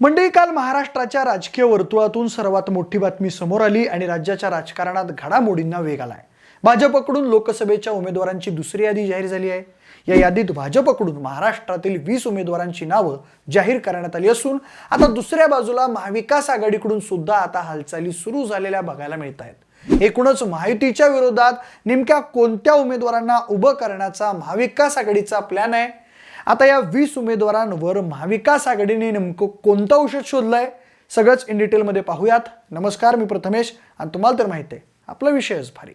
मंडळी काल महाराष्ट्राच्या राजकीय वर्तुळातून सर्वात मोठी बातमी समोर आली आणि राज्याच्या राजकारणात घडामोडींना वेग आलाय. भाजपकडून लोकसभेच्या उमेदवारांची दुसरी यादी जाहीर झाली आहे. या यादीत भाजपकडून महाराष्ट्रातील वीस उमेदवारांची नावं जाहीर करण्यात आली असून आता दुसऱ्या बाजूला महाविकास आघाडीकडून सुद्धा आता हालचाली सुरू झालेल्या बघायला मिळत आहेत. एकूणच महायुतीच्या विरोधात नेमक्या कोणत्या उमेदवारांना उभं करण्याचा महाविकास आघाडीचा प्लॅन आहे? आता या वीस उमेदवारांवर महाविकास आघाडीने नेमकं कोणतं औषध शोधलंय? सगळंच इन डिटेलमध्ये पाहूयात. नमस्कार मी प्रथमेश आणि तुम्हाला तर माहिती आहे आपला विषयच भारी.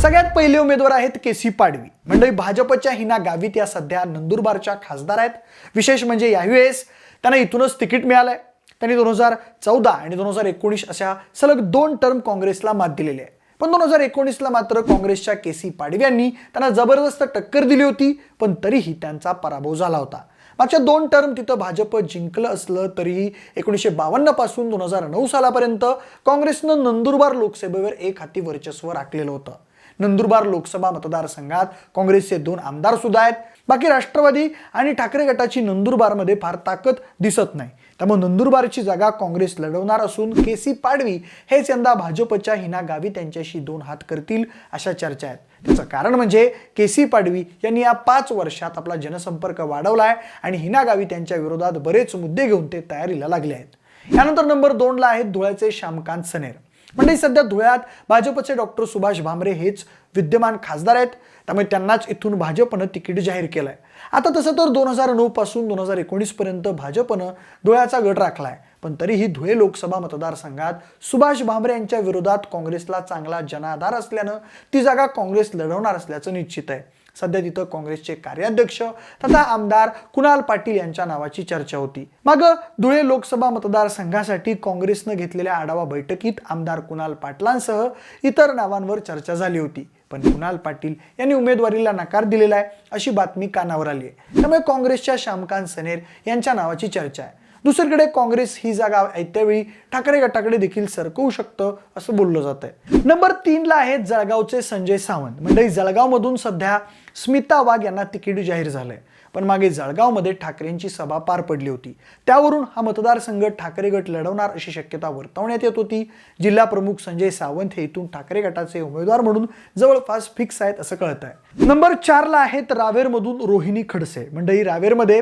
सगळ्यात पहिले उमेदवार आहेत के सी पाडवी. मंडळी भाजपच्या हिना गावित या सध्या नंदुरबारच्या खासदार आहेत. विशेष म्हणजे यावेळेस त्यांना इथूनच तिकीट मिळालंय. त्यांनी दोन हजार चौदा आणि दोन हजार एकोणीस अशा सलग दोन टर्म काँग्रेसला मात दिलेली आहे. पण दोन हजार एकोणीसला मात्र काँग्रेसच्या के सी पाडवी यांनी त्यांना जबरदस्त टक्कर दिली होती पण तरीही त्यांचा पराभव झाला होता. मागच्या दोन टर्म तिथं भाजप जिंकलं असलं तरीही एकोणीसशे बावन्नपासून दोन हजार नऊ सालापर्यंत काँग्रेसनं नंदुरबार लोकसभेवर एक हाती वर्चस्व राखलेलं होतं. नंदुरबार लोकसभा मतदारसंघात काँग्रेसचे दोन आमदार सुद्धा आहेत. बाकी राष्ट्रवादी आणि ठाकरे गटाची नंदुरबारमध्ये फार ताकद दिसत नाही. त्यामुळे नंदुरबारची जागा काँग्रेस लढवणार असून के सी पाडवी हेच यंदा भाजपच्या हिना गावी त्यांच्याशी दोन हात करतील अशा चर्चा आहेत. त्याचं कारण म्हणजे के सी पाडवी यांनी या पाच वर्षात आपला जनसंपर्क वाढवला आहे आणि हिना गावी त्यांच्या विरोधात बरेच मुद्दे घेऊन ते तयारीला लागले आहेत. यानंतर नंबर दोनला आहेत धुळ्याचे श्यामकांत सनेर. म्हणजे सध्या धुळ्यात भाजपचे डॉक्टर सुभाष भामरे हेच विद्यमान खासदार आहेत. त्यामुळे त्यांनाच इथून भाजपनं तिकीट जाहीर केलं आहे आता तसं तर दोन हजार नऊ पासून दोन हजार एकोणीसपर्यंत भाजपनं धुळ्याचा गट राखलाय. पण तरीही धुळे लोकसभा मतदारसंघात सुभाष भामरे यांच्या विरोधात काँग्रेसला चांगला जनाधार असल्यानं ती जागा काँग्रेस लढवणार असल्याचं निश्चित आहे. सध्या तिथं काँग्रेसचे कार्याध्यक्ष तथा आमदार कुणाल पाटील यांच्या नावाची चर्चा होती. मग धुळे लोकसभा मतदारसंघासाठी काँग्रेसनं घेतलेल्या आढावा बैठकीत आमदार कुणाल पाटलांसह इतर नावांवर चर्चा झाली होती. पण कुणाल पाटील यांनी उमेदवारीला नकार दिलेला आहे अशी बातमी कानावर आली आहे. त्यामुळे काँग्रेसच्या श्यामकांत सनेर यांच्या नावाची चर्चा आहे. दुसरीकडे काँग्रेस ही जागा ऐत्यावेळी ठाकरे गटाकडे देखील सरकवू शकतं असं बोललं जात आहे. नंबर तीनला आहेत जळगावचे संजय सावंत. म्हणजे जळगावमधून सध्या स्मिता वाघ यांना तिकीट जाहीर झालंय. पण मागे जळगावमध्ये ठाकरेंची सभा पार पडली होती. त्यावरून हा मतदारसंघ ठाकरे गट लढवणार अशी शक्यता वर्तवण्यात येत होती. जिल्हा प्रमुख संजय सावंत हे इथून ठाकरे गटाचे उमेदवार म्हणून जवळपास फिक्स आहेत असं कळत आहे नंबर चारला आहेत रावेरमधून रोहिणी खडसे. मंडळी रावेरमध्ये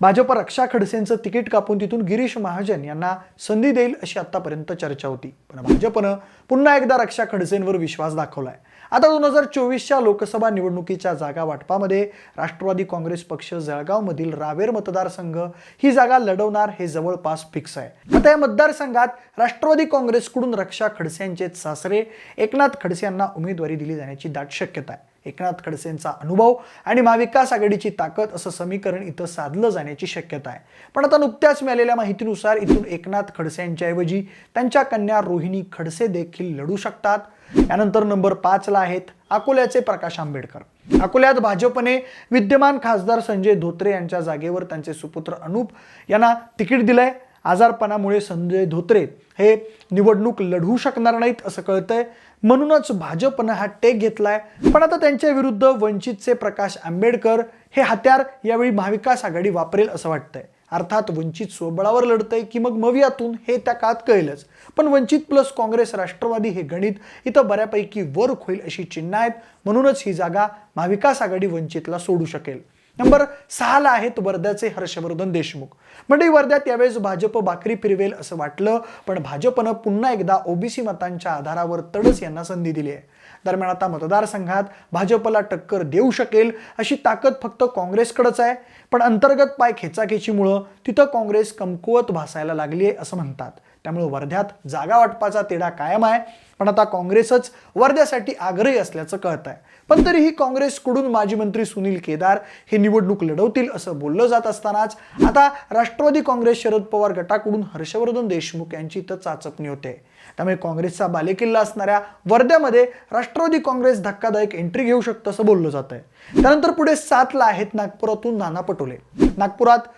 भाजप रक्षा खडसेंचं तिकीट कापून तिथून गिरीश महाजन यांना संधी देईल अशी आतापर्यंत चर्चा होती. पण भाजपनं पुन्हा एकदा रक्षा खडसेंवर विश्वास दाखवलाय. आता दोन हजार चोवीसच्या लोकसभा निवडणुकीच्या जागा वाटपामध्ये राष्ट्रवादी काँग्रेस पक्ष जळगावमधील रावेर मतदारसंघ ही जागा लढवणार हे जवळपास फिक्स आहे. आता या मतदारसंघात राष्ट्रवादी काँग्रेसकडून रक्षा खडसे यांचे सासरे एकनाथ खडसे यांना उमेदवारी दिली जाण्याची दाट शक्यता आहे. एकनाथ खडसेंचा अनुभव आणि महाविकास आघाडीची ताकद असं समीकरण इथं साधलं जाण्याची शक्यता आहे. पण आता नुकत्याच मिळालेल्या माहितीनुसार इथून एकनाथ खडसे यांच्याऐवजी त्यांच्या कन्या रोहिणी खडसे देखील लढू शकतात. यानंतर नंबर पाचला आहेत अकोल्याचे प्रकाश आंबेडकर. अकोल्यात भाजपने विद्यमान खासदार संजय धोत्रे यांच्या जागेवर त्यांचे सुपुत्र अनूप यांना तिकीट दिलंय. आजारपणामुळे संजय धोत्रे हे निवडणूक लढवू शकणार नाहीत असं कळतंय. म्हणूनच भाजपनं हा टेक घेतलाय. पण आता त्यांच्या विरुद्ध वंचितचे प्रकाश आंबेडकर हे हत्यार यावेळी महाविकास आघाडी वापरेल असं वाटतंय. अर्थात वंचित स्वबळावर लढतंय की मग मवियातून हे त्या काळात कळेलच. पण वंचित प्लस काँग्रेस राष्ट्रवादी हे गणित इथं बऱ्यापैकी वर होईल अशी चिन्ह आहेत. म्हणूनच ही जागा महाविकास आघाडी वंचितला सोडू शकेल. नंबर सहाला आहेत वर्ध्याचे हर्षवर्धन देशमुख. म्हणजे वर्ध्यात यावेळेस भाजप भाकरी फिरवेल असं वाटलं पण भाजपनं पुन्हा एकदा ओबीसी मतांच्या आधारावर तडस यांना संधी दिली आहे. दरम्यान आता मतदारसंघात भाजपला टक्कर देऊ शकेल अशी ताकद फक्त काँग्रेसकडेच आहे पण अंतर्गत पाय खेचाखेचीमुळं तिथं काँग्रेस कमकुवत भासायला लागली आहे असं म्हणतात. त्यामुळे वर्ध्यात जागा वाटपाचा तेढा कायम आहे. पण आता काँग्रेसच वर्ध्यासाठी आग्रही असल्याचं कळत आहे पण तरीही काँग्रेसकडून माजी मंत्री सुनील केदार हे निवडणूक लढवतील असं बोललं जात असतानाच आता राष्ट्रवादी काँग्रेस शरद पवार गटाकडून हर्षवर्धन देशमुख यांची इथं चाचपणी होते. त्यामुळे काँग्रेसचा बालेकिल्ला असणाऱ्या वर्ध्यामध्ये राष्ट्रवादी काँग्रेस धक्कादायक एंट्री घेऊ शकतं असं बोललं जात आहे त्यानंतर पुढे सातला आहेत नागपुरातून नाना पटोले. नागपुरात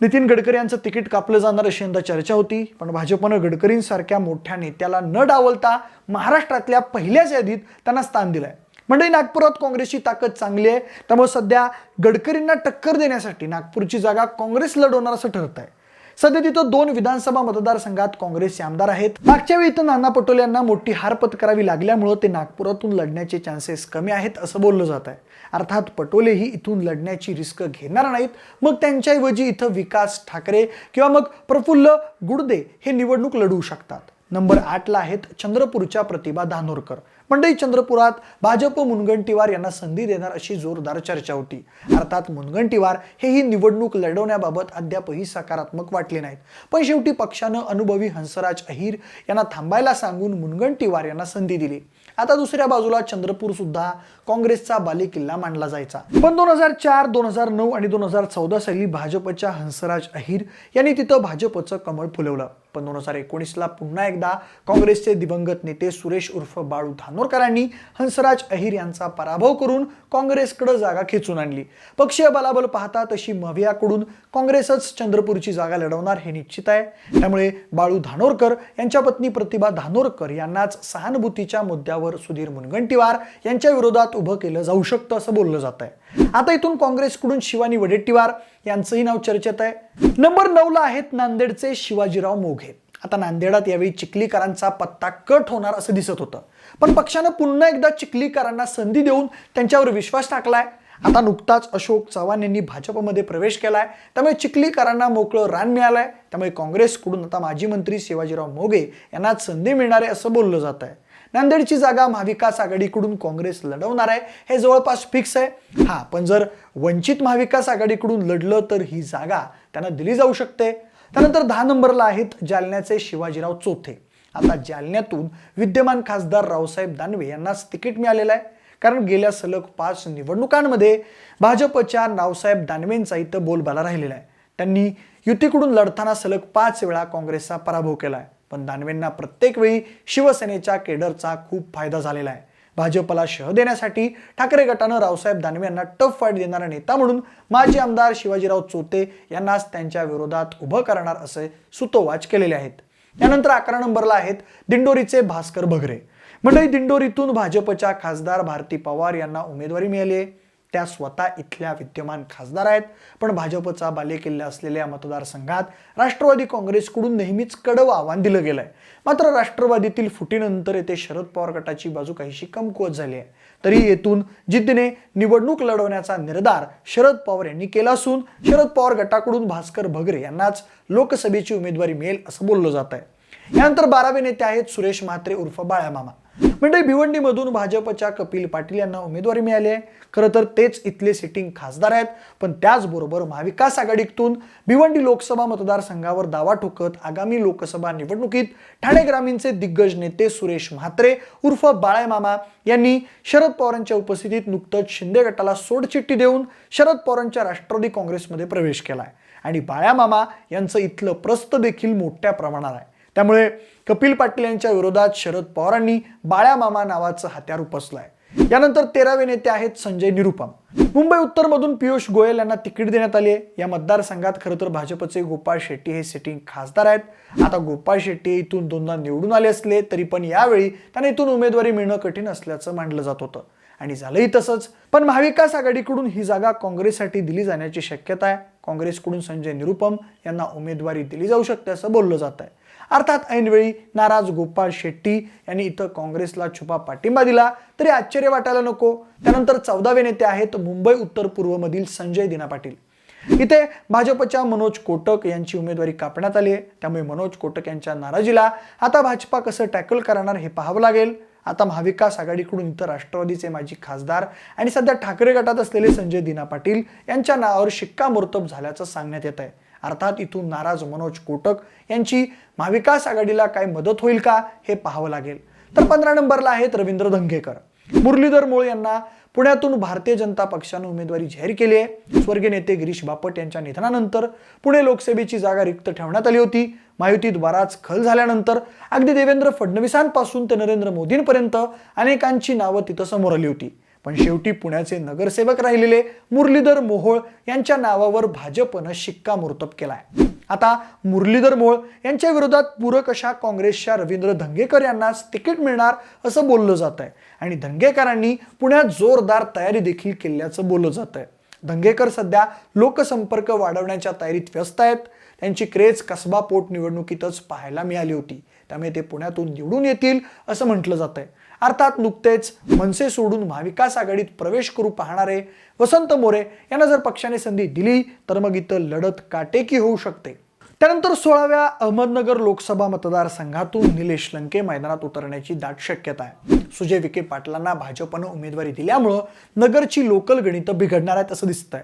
नितीन गडकरी यांचं तिकीट कापलं जाणार अशी यंदा चर्चा होती. पण भाजपनं गडकरींसारख्या मोठ्या नेत्याला न डावलता महाराष्ट्रातल्या पहिल्याच यादीत त्यांना स्थान दिलंय. म्हणजे नागपुरात काँग्रेसची ताकद चांगली आहे. त्यामुळे सध्या गडकरींना टक्कर देण्यासाठी नागपूरची जागा काँग्रेस लढवणार असं ठरत आहे सध्या तिथं दोन विधानसभा मतदारसंघात काँग्रेसचे आमदार आहेत. मागच्या वेळी इथं नाना पटोले यांना मोठी हार पत्करावी लागल्यामुळं ते नागपुरातून लढण्याचे चान्सेस कमी आहेत असं बोललं जात आहे अर्थात पटोलेही इथून लढण्याची रिस्क घेणार नाहीत. मग त्यांच्याऐवजी इथं विकास ठाकरे किंवा मग प्रफुल्ल गुडदे हे निवडणूक लढवू शकतात. नंबर आठला आहेत चंद्रपूरच्या प्रतिभा धानोरकर. मंडई चंद्रपुरात भाजप मुनगंटीवार यांना संधी देणार अशी जोरदार चर्चा होती. अर्थात मुनगंटीवार हे ही निवडणूक लढवण्याबाबत अद्यापही सकारात्मक वाटले नाहीत. पण शेवटी पक्षानं अनुभवी हंसराज अहिर यांना थांबायला सांगून मुनगंटीवार यांना संधी दिली. आता दुसऱ्या बाजूला चंद्रपूर सुद्धा काँग्रेसचा बालेकिल्ला मानला जायचा. पण दोन हजार चार दोन हजार नऊ आणि दोन हजार चौदा साली भाजपच्या हंसराज अहिर यांनी तिथं भाजपचं कमळ फुलवलं. पण दोन हजार एकोणीसला पुन्हा एकदा काँग्रेसचे दिवंगत नेते सुरेश उर्फ बाळू धानोरकरांनी हंसराज अहिर यांचा पराभव करून काँग्रेसकडे जागा खेचून आणली. पक्षीय बलाबल पाहता तशी मवियाकडून काँग्रेसच चंद्रपूरची जागा लढवणार हे निश्चित आहे. त्यामुळे बाळू धानोरकर यांच्या पत्नी प्रतिभा धानोरकर यांनाच सहानुभूतीच्या मुद्द्यावर सुधीर मुनगंटीवार यांच्या विरोधात उभं केलं जाऊ शकतं असं बोललं जात आहे आता इथून काँग्रेसकडून शिवानी वडेट्टीवार यांचंही नाव चर्चेत आहे. नंबर नऊला आहेत नांदेडचे शिवाजीराव मोघे. आता नांदेडात यावेळी चिखलीकरांचा पत्ता कट होणार असं दिसत होतं. पण पक्षानं पुन्हा एकदा चिखलीकरांना संधी देऊन त्यांच्यावर विश्वास टाकलाय. आता नुकताच अशोक चव्हाण यांनी भाजपमध्ये प्रवेश केलाय. त्यामुळे चिखलीकरांना मोकळं रान मिळालंय. त्यामुळे काँग्रेसकडून आता माजी मंत्री शिवाजीराव मोघे यांना संधी मिळणार आहे असं बोललं जात आहे नांदेडची जागा महाविकास आघाडीकडून काँग्रेस लढवणार आहे. हे जवळपास फिक्स आहे. हा पण जर वंचित महाविकास आघाडीकडून लढलं तर ही जागा त्यांना दिली जाऊ शकते. त्यानंतर दहा नंबरला आहेत जालन्याचे शिवाजीराव चोथे. आता जालन्यातून विद्यमान खासदार रावसाहेब दानवे यांनाच तिकीट मिळालेलं आहे. कारण गेल्या सलग पाच निवडणुकांमध्ये भाजपच्या रावसाहेब दानवेंचा इथं बोलबाला राहिलेला आहे. त्यांनी युतीकडून लढताना सलग पाच वेळा काँग्रेसचा पराभव केला आहे. पण दानवेंना प्रत्येक वेळी शिवसेनेच्या केडरचा खूप फायदा झालेला आहे. भाजपला शह देण्यासाठी ठाकरे गटानं रावसाहेब दानवे यांना टफ फाईट देणारा नेता म्हणून माजी आमदार शिवाजीराव चोते यांनाच त्यांच्या विरोधात उभं करणार असे सुतोवाच केलेले आहेत. यानंतर अकरा नंबरला आहेत दिंडोरीचे भास्कर भगरे. मंडळी दिंडोरीतून भाजपच्या खासदार भारती पवार यांना उमेदवारी मिळाली आहे. त्या स्वतः इथल्या विद्यमान खासदार आहेत. पण भाजपचा बालेकिल्ला असलेल्या मतदारसंघात राष्ट्रवादी काँग्रेसकडून नेहमीच कडवं आव्हान दिलं गेलंय. मात्र राष्ट्रवादीतील फुटीनंतर येथे शरद पवार गटाची बाजू काहीशी कमकुवत झाली आहे. तरी येथून जिद्दीने निवडणूक लढवण्याचा निर्धार शरद पवार यांनी केला असून शरद पवार गटाकडून भास्कर भगरे यांनाच लोकसभेची उमेदवारी मिळेल असं बोललं जात आहे यानंतर बारावे नेते आहेत सुरेश म्हात्रे उर्फ बाळामामा म्हणजे भिवंडीमधून भाजपच्या कपिल पाटील यांना उमेदवारी मिळाली आहे. खरं तर तेच इथले सिटिंग खासदार आहेत. पण त्याचबरोबर महाविकास आघाडीतून भिवंडी लोकसभा मतदारसंघावर दावा ठोकत आगामी लोकसभा निवडणुकीत ठाणे ग्रामीणचे दिग्गज नेते सुरेश म्हात्रे उर्फ बाळायमामा यांनी शरद पवारांच्या उपस्थितीत नुकतंच शिंदे गटाला सोडचिठ्ठी देऊन शरद पवारांच्या राष्ट्रवादी काँग्रेसमध्ये प्रवेश केला आहे आणि बाळ्यामामा यांचं इथलं प्रस्त देखील मोठ्या प्रमाणात आहे. त्यामुळे कपिल पाटील यांच्या विरोधात शरद पवारांनी बाळ्या मामा नावाचं हत्यार उपसलं आहे यानंतर तेरावे नेते आहेत संजय निरुपम. मुंबई उत्तरमधून पियुष गोयल यांना तिकीट देण्यात आले या मतदारसंघात खरं तर भाजपचे गोपाळ शेट्टी हे सिटिंग खासदार आहेत. आता गोपाळ शेट्टी इथून दोनदा निवडून आले असले तरी पण यावेळी त्यांना इथून उमेदवारी मिळणं कठीण असल्याचं मानलं जात होतं. आणि झालंही तसंच. पण महाविकास आघाडीकडून ही जागा काँग्रेससाठी दिली जाण्याची शक्यता आहे. काँग्रेसकडून संजय निरुपम यांना उमेदवारी दिली जाऊ शकते असं बोललं जात आहे. अर्थात ऐनवेळी नाराज गोपाळ शेट्टी यांनी इथं काँग्रेसला छुपा पाठिंबा दिला. तरी आश्चर्य वाटायला नको. त्यानंतर चौदावे नेते आहेत मुंबई उत्तर पूर्वमधील संजय दिना पाटील. इथे भाजपच्या मनोज कोटक यांची उमेदवारी कापण्यात आली आहे. त्यामुळे मनोज कोटक यांच्या नाराजीला आता भाजपा कसं टॅकल करणार हे पाहावं लागेल. आता महाविकास आघाडीकडून इतर राष्ट्रवादीचे माजी खासदार आणि सध्या ठाकरे गटात असलेले संजय दिना पाटील यांच्या नावावर शिक्कामोर्तब झाल्याचं सांगण्यात येत आहे. अर्थात इथून नाराज मनोज कोटक यांची महाविकास आघाडीला काय मदत होईल का हे पाहावं लागेल. तर पंधरा नंबरला आहेत रवींद्र धंगेकर. मुरलीधर मोळ यांना पुण्यातून भारतीय जनता पक्षानं उमेदवारी जाहीर केली आहे. स्वर्गीय नेते गिरीश बापट यांच्या निधनानंतर पुणे लोकसभेची जागा रिक्त ठेवण्यात आली होती. महायुतीत बराच खल झाल्यानंतर अगदी देवेंद्र फडणवीसांपासून ते नरेंद्र मोदींपर्यंत अनेकांची नावं तिथं समोर आली होती. पण शेवटी पुण्याचे नगरसेवक राहिलेले मुरलीधर मोहोळ यांच्या नावावर भाजपनं शिक्कामोर्तब केलाय. आता मुरलीधर मोळ यांच्या विरोधात पूरक अशा काँग्रेसच्या रवींद्र धंगेकर यांनाच तिकीट मिळणार असं बोललं जात आहे आणि धंगेकरांनी पुण्यात जोरदार तयारी देखील केल्याचं बोललं जात आहे धंगेकर सध्या लोकसंपर्क वाढवण्याच्या तयारीत व्यस्त आहेत. त्यांची क्रेज कसबा पोटनिवडणुकीतच पाहायला मिळाली होती. त्यामुळे ते पुण्यातून निवडून येतील असं म्हटलं जात आहे अर्थात नुकतेच मनसे सोडून महाविकास आघाडीत प्रवेश करू पाहणारे वसंत मोरे यांना जर पक्षाने संधी दिली तर मग इथं लढत काटेकी होऊ शकते. त्यानंतर सोळाव्या अहमदनगर लोकसभा मतदारसंघातून निलेश लंके मैदानात उतरण्याची दाट शक्यता आहे. सुजय विखे पाटलांना भाजपनं उमेदवारी दिल्यामुळं नगरची लोकल गणितं बिघडणार आहेत असं दिसतंय.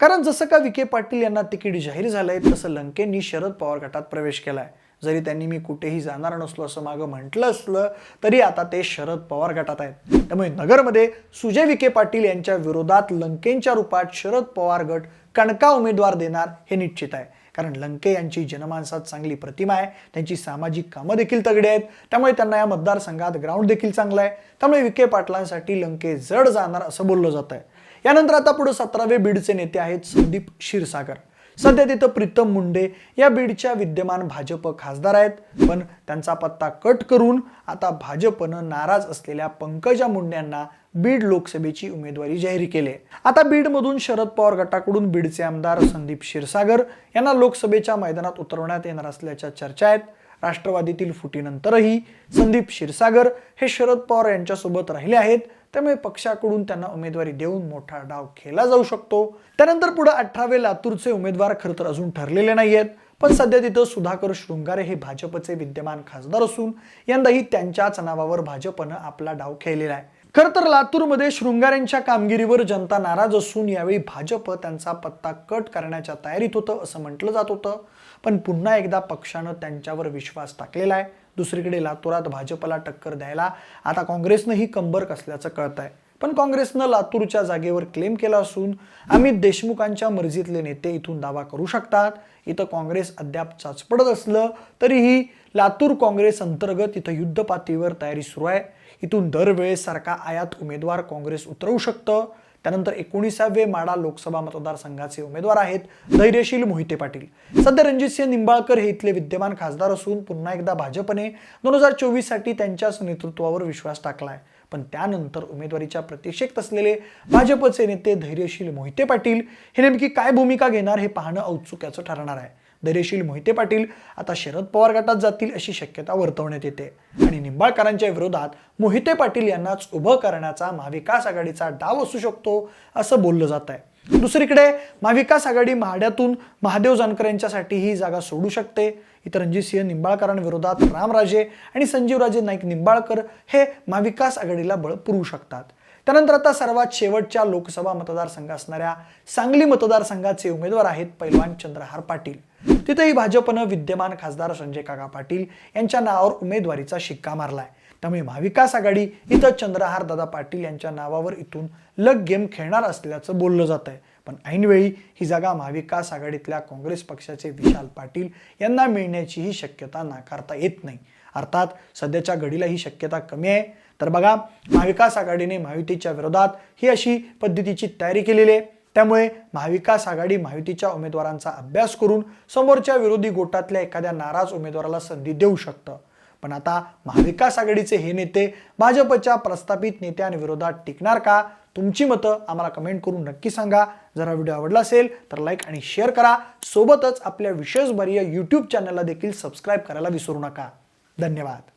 कारण जसं का विखे पाटील यांना तिकीट जाहीर झालंय तसं लंकेंनी शरद पवार गटात प्रवेश केलाय. जरी त्यांनी मी कुठेही जाणार नसलो असं मागं म्हटलं असलं तरी आता ते शरद पवार गटात आहेत. त्यामुळे नगरमध्ये सुजय विखे पाटील यांच्या विरोधात लंकेंच्या रूपात शरद पवार गट कणका उमेदवार देणार हे निश्चित आहे. कारण लंके यांची जनमानसात चांगली प्रतिमा आहे. त्यांची सामाजिक कामं देखील तगडी आहेत. त्यामुळे त्यांना या मतदारसंघात ग्राउंड देखील चांगलं आहे. त्यामुळे विखे पाटलांसाठी लंके जड जाणार असं बोललं जात आहे यानंतर आता पुढे सतरावे बीडचे नेते आहेत संदीप क्षीरसागर. सध्या तिथं प्रीतम मुंडे या बीडच्या विद्यमान भाजप खासदार आहेत. पण त्यांचा पत्ता कट करून आता भाजपनं नाराज असलेल्या पंकजा मुंड्यांना बीड लोकसभेची उमेदवारी जाहीर केली आता बीडमधून शरद पवार गटाकडून बीडचे आमदार संदीप क्षीरसागर यांना लोकसभेच्या मैदानात उतरवण्यात येणार असल्याच्या चर्चा आहेत. राष्ट्रवादीतील फुटीनंतरही संदीप क्षीरसागर हे शरद पवार यांच्यासोबत राहिले आहेत. त्यामुळे पक्षाकडून त्यांना उमेदवारी देऊन मोठा डाव खेळला जाऊ शकतो. त्यानंतर पुढे अठरावे लातूरचे उमेदवार खरं तर अजून ठरलेले नाही आहेत पण सध्या तिथं सुधाकर शृंगारे हे भाजपचे विद्यमान खासदार असून यंदाही त्यांच्याच नावावर भाजपनं आपला डाव खेळलेला आहे. खरं तर लातूरमध्ये शृंगारेंच्या कामगिरीवर जनता नाराज असून यावेळी भाजप त्यांचा पत्ता कट करण्याच्या तयारीत होतं असं म्हटलं जात होतं. पण पुन्हा एकदा पक्षानं त्यांच्यावर विश्वास टाकलेला आहे. दुसरीकडे लातूरात भाजपला टक्कर द्यायला आता काँग्रेसनंही कंबर कसल्याचं कळत आहे पण काँग्रेसनं लातूरच्या जागेवर क्लेम केला असून अमित देशमुखांच्या मर्जीतले नेते इथून दावा करू शकतात. इथं काँग्रेस अद्याप चाचपडत असलं तरीही लातूर काँग्रेस अंतर्गत इथं युद्ध पातळीवर तयारी सुरू आहे. इथून दरवेळेस सारखा आयात उमेदवार काँग्रेस उतरवू शकतं. त्यानंतर एकोणीसावे माडा लोकसभा मतदारसंघाचे उमेदवार आहेत धैर्यशील मोहिते पाटील. सध्या रणजितसिंह निंबाळकर हे इथले विद्यमान खासदार असून पुन्हा एकदा भाजपने दोन हजार चोवीससाठी त्यांच्याच नेतृत्वावर विश्वास टाकला आहे पण त्यानंतर उमेदवारीच्या प्रतीक्षेत असलेले भाजपचे नेते धैर्यशील मोहिते पाटील हे नेमकी काय भूमिका घेणार हे पाहणं औत्सुक्याचं ठरणार आहे. धैर्यशील मोहिते पाटील आता शरद पवार गटात जातील अशी शक्यता वर्तवण्यात येते. आणि निंबाळकरांच्या विरोधात मोहिते पाटील यांनाच उभं करण्याचा महाविकास आघाडीचा डाव असू शकतो असं बोललं जात आहे दुसरीकडे महाविकास आघाडी महाड्यातून महादेव जानकर यांच्यासाठी ही जागा सोडू शकते. इतर रणजितसिंह निंबाळकरांविरोधात रामराजे आणि संजीवराजे नाईक निंबाळकर हे महाविकास आघाडीला बळ पुरवू शकतात. त्यानंतर आता सर्वात शेवटच्या लोकसभा मतदारसंघ असणाऱ्या सांगली मतदारसंघाचे उमेदवार आहेत पैलवान चंद्रहार पाटील. तिथेही भाजपनं विद्यमान खासदार संजय काका पाटील यांच्या नावावर उमेदवारीचा शिक्का मारलाय. त्यामुळे महाविकास आघाडी इथं चंद्रहार दादा पाटील यांच्या नावावर इथून लग गेम खेळणार असल्याचं बोललं जात आहे पण ऐनवेळी ही जागा महाविकास आघाडीतल्या काँग्रेस पक्षाचे विशाल पाटील यांना मिळण्याचीही शक्यता नाकारता येत नाही. अर्थात सध्याच्या घडीला ही शक्यता कमी आहे. तर बघा महाविकास आघाडीने महायुतीच्या विरोधात ही अशी पद्धतीची तयारी केलेली आहे. त्यामुळे महाविकास आघाडी महायुतीच्या उमेदवारांचा अभ्यास करून समोरच्या विरोधी गोटातल्या एखाद्या नाराज उमेदवाराला संधी देऊ शकतं. पण आता महाविकास आघाडीचे हे नेते भाजपच्या प्रस्थापित नेत्यांविरोधात टिकणार का? तुमची मतं आम्हाला कमेंट करून नक्की सांगा. जर हा व्हिडिओ आवडला असेल तर लाईक आणि शेअर करा. सोबतच आपल्या विशेषभरीय यूट्यूब चॅनलला देखील सबस्क्राईब करायला विसरू नका. धन्यवाद.